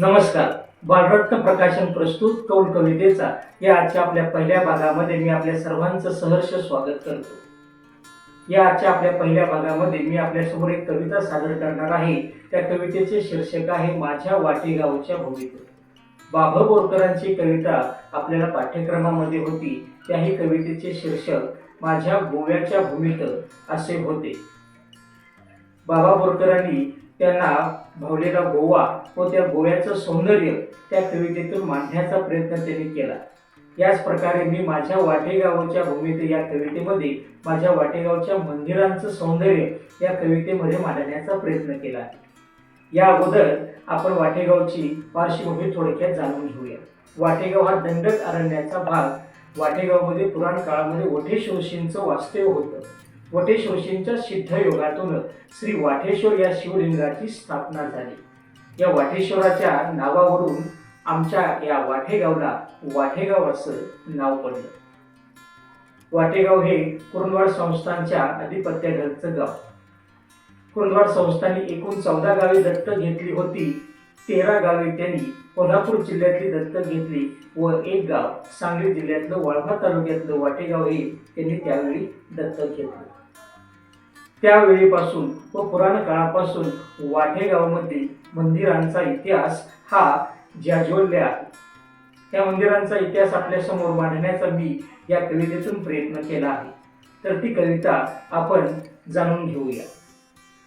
नमस्कार. बालरत्न प्रकाशन प्रस्तुत कौल कवितेचा या आजच्या आपल्या पहिल्या भागामध्ये मी आपल्या सर्वांचं सहर्ष स्वागत करतो. या आजच्या आपल्या पहिल्या भागामध्ये मी आपल्यासमोर एक कविता सादर करणार आहे. त्या कवितेचे शीर्षक आहे माझ्या वाटेगावच्या भूमीत बाबा बोरकरांची कविता आपल्याला पाठ्यक्रमामध्ये होती. त्याही कवितेचे शीर्षक माझ्या गोव्याच्या भूमीत असे होते. बाबा बोरकरांनी त्यांना भावलेला गोवा व त्या गोव्याचं सौंदर्य त्या कवितेतून मांडण्याचा प्रयत्न त्यांनी केला. याच प्रकारे मी माझ्या वाटेगावच्या भूमीत या कवितेमध्ये माझ्या वाटेगावच्या मंदिरांचं सौंदर्य या कवितेमध्ये मांडण्याचा प्रयत्न केला. या अगोदर आपण वाटेगावची पार्श्वभूमी थोडक्यात जाणून घेऊया. वाटेगाव हा दंडक अरण्याचा भाग. वाटेगावमध्ये पुराण काळामध्ये वठेश ऋषींचं वास्तव्य होतं. वटेश्वरशींच्या ऋषींच्या सिद्ध श्री वाटेश्वर या शिवलिंगाची स्थापना झाली. या वाटेश्वराच्या नावावरून आमच्या या वाठेगावला वाठेगाव असं नाव पडलं. वाटेगाव हे कुरुंदवाड संस्थांच्या अधिपत्याखालचं गाव कुरुंदवाड संस्थांनी एकूण चौदा गावे दत्तक घेतली होती. तेरा गावे त्यांनी कोल्हापूर जिल्ह्यातली दत्तक घेतली व एक गाव सांगली जिल्ह्यातलं वाळवा तालुक्यातलं वाटेगाव हे त्यांनी त्यावेळी दत्तक घेतलं. त्यावेळीपासून व पुराण काळापासून वाटेगावमध्ये मंदिरांचा इतिहास हा जाज्वल्य. आहे त्या मंदिरांचा इतिहास आपल्यासमोर मांडण्याचा मी या कवितेतून प्रयत्न केला आहे. तर ती कविता आपण जाणून घेऊया.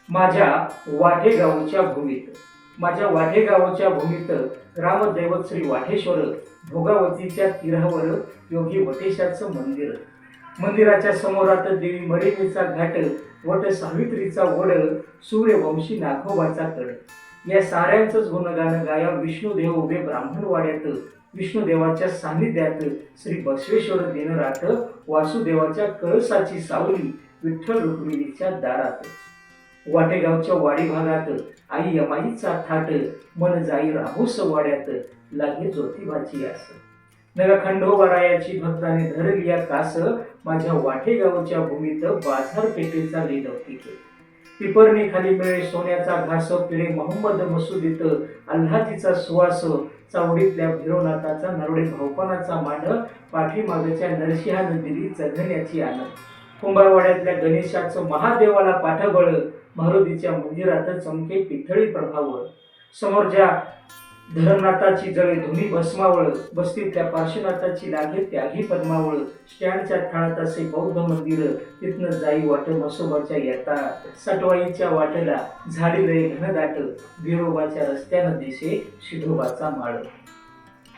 माझ्या वाटेगावच्या भूमीत. माझ्या वाटेगावच्या भूमीत ग्रामदैवत श्री वाटेश्वर भोगावतीच्या तीरावर योगी वटेशाचं मंदिर. मंदिराच्या समोरात देवी मडिनीचा घाट वट सावित्रीचा वड सूर्यवंशी नागोबाचा तड. या साऱ्यांचंच गुणगान गाया विष्णुदेव उभे ब्राह्मणवाड्यात. विष्णुदेवाच्या सान्निध्यात श्री बसवेश्वर दिनरात वासुदेवाच्या कळसाची सावली विठ्ठल रुक्मिणीच्या दारात. वाटेगावच्या वाडी भागात आई यमाईचा थाट मन जाई राहूस वाड्यात लागे ज्योतिबाची आस. नव्या खंडोबारायाची भक्ताने धरली या कास माझ्या वाटेगावच्या भूमीत बाजारपेठेचा लिलौकिक पिपरणी खाली मिळे सोन्याचा घास पिळे मोहम्मद मसुदीत अल्हाजीचा सुवास चावडीतल्या भिरोनाथाचा नरोडे भाऊपणाचा मान पाठीमागच्या नरसिंहानं दिली चढण्याची आन कुंभारवाड्यातल्या गणेशाचं महादेवाला पाठबळ मारुतीच्या मंदिरात चमके पितळी समोर समोरच्या धरमनाथाची जळे धुनी भस्मावळ बस्तीतल्या पार्श्वनाथाची लागे त्याही पद्मावळ स्टँडच्या ठाळात असे बौद्ध मंदिर तिथनं जाई वाट मसोबाच्या येता सटवाईच्या वाटेला झाडी लय घनदाट बिरोबाच्या रस्त्यानं दिसे शिधोबाचा माळ.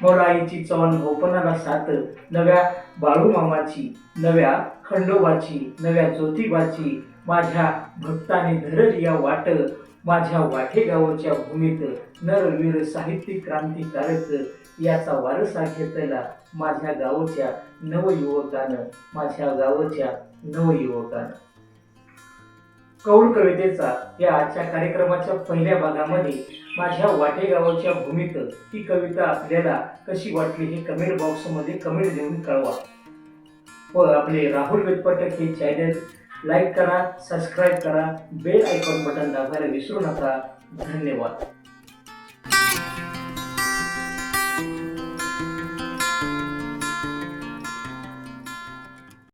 मोराईची चवन गोपनाला साथ नव्या बाळूमामाची नव्या खंडोबाची नव्या ज्योतिबाची माझ्या भक्ताने धरली या वाट माझ्या वाटेगावच्या भूमीत नरवीर साहित्यिक क्रांतिकारक याचा वारसा घेतला माझ्या गावच्या नवयुवकानं माझ्या गावच्या नवयुवकानं. कौल कवितेचा या आजच्या कार्यक्रमाच्या पहिल्या भागामध्ये माझ्या वाटेगावाच्या भूमीत ही कविता आपल्याला कशी वाटली हे कमेंट बॉक्समध्ये कमेंट देऊन कळवा. व आपले राहुल वेदपटक हे चॅनल लाईक करा सबस्क्राईब करा बेल आयकॉन बटन दाबायला विसरू नका. धन्यवाद.